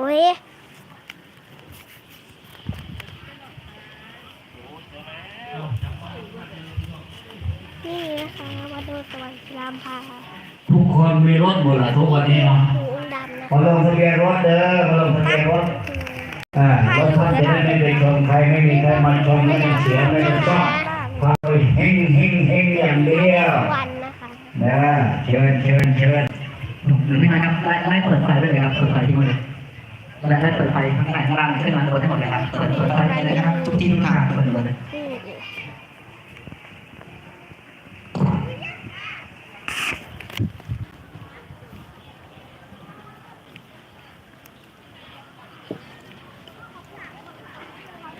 โอ้ยนี่นะคะวัดโนนสวรรค์รามพาทุกคนมีรถหมดละทุกวันนี้เนาะดูองค์ดำนะมาลงทะเบียนรถเด้อมาลงทะเบียนรถอ่ารถท่านจะได้ไม่ไปชนใครไม่มีใครมาชนไม่ได้เสียไม่ได้ซ่อมพาไปเฮงเฮงเฮงอย่างเดียววันนะคะนะเชิญเชิญเชิญหรือไม่มาครับไล่ไล่เปิดไฟด้วยเลยครับเปิดไฟที่มือ ไล่ไล่เปิดไฟข้างในข้างล่างขึ้นมาโดนทั้หมดเลยครับ เปิดเปิดไฟเลยนะครับทุกที่ทุกทางเปิดหมดเลย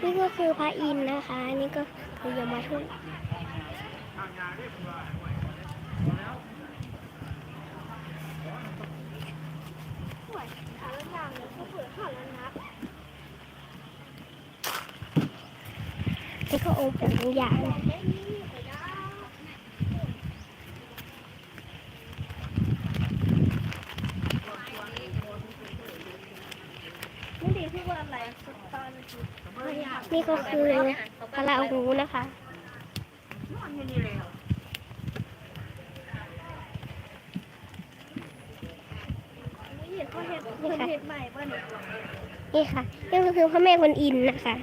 นี่ก็คือพระอินทร์นะคะ นี่ก็คือยมทูต นี่ก็องค์แต่ละอย่างนี่ก็คือพระ ราหูนะคะนี่ค่ะนี่ค่ะนี่ก็คือพระแม่กวนอิมนะคะ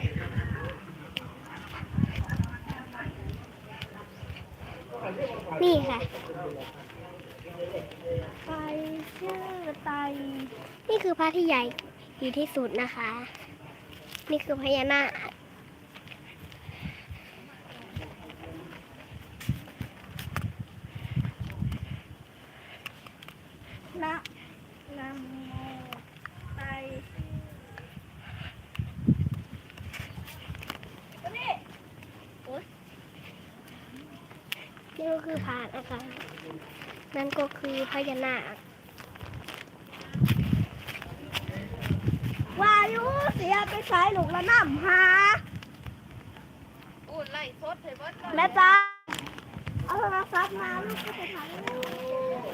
นี่ค่ะไตชื่อไตนี่คือพระที่ใหญ่ดีที่สุดนะคะ นี่คือพญานาค นะนะโมไต นี่ก็คือพานะคะนั่นก็คือพญานาค วายุเสียไปสายหลูกละน้ำหาอูดไล่สดให้เบิดเลยแม่จ้าเอาโทรศัพท์มาลูกก็ไปถ่ายรูป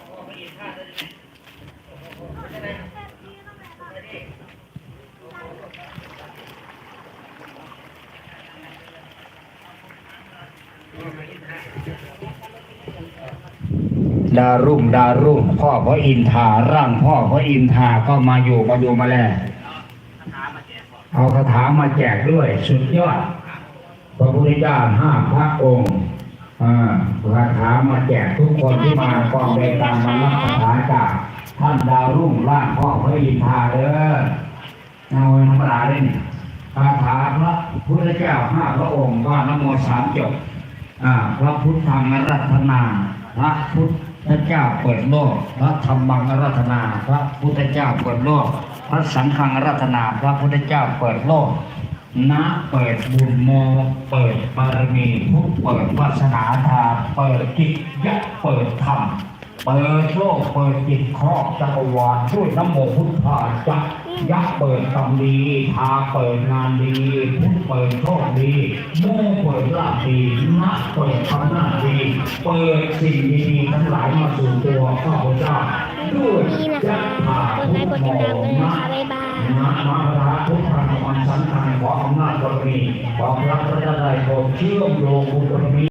ดารุ่งดารุ่งพ่อพระอินทาร่างพ่อพระอินทาก็มาอยู่มาดูมาแล้วเอาคาถามาแจกด้วย สุดยอดพระพุทธเจ้าห้าพระองค์อ่าคาถามาแจกทุกคนที่มาก็ได้ตามมารับคาถาจากท่านดาวรุ่งร่างพ่อพระอินทาเด้อเอาธรรมดาเลยนี่คาถาพระพุทธเจ้าห้าพระองค์ว่านโมสามจบอ่าพระพุทธังรัตนาพระพุทธ พระเจ้าเปิดโลก พระธรรมังรัตนา พระพุทธเจ้าเปิดโลก พระสังฆังรัตนา พระพุทธเจ้าเปิดโลกนะเปิดบุญโมเปิดบารมีทุกเปิดวาสนาธาเปิดจิตยะเปิดธรรมเปิดโลกเปิดจิตครอบจักรวาลด้วยน้ำโมพุทธาจัก ยักษ์เปิดกรรมดีทาเปิดงานดี พุทธเปิดโชคดีโม่เปิดลาภดีนะเปิดอำนาจดี เปิดสิ่งดีๆทั้งหลายมาสู่ตัวข้าพเจ้าด้วยนะคะยักษ์ขากดไลค์กดติดตามนะคะบ๊ายบายนะมาพระพุทธธรรมสังฆังขออำนาจบารมีขอพระพระเจ้าได้โปรดเชื่อมโยงบุญบารมี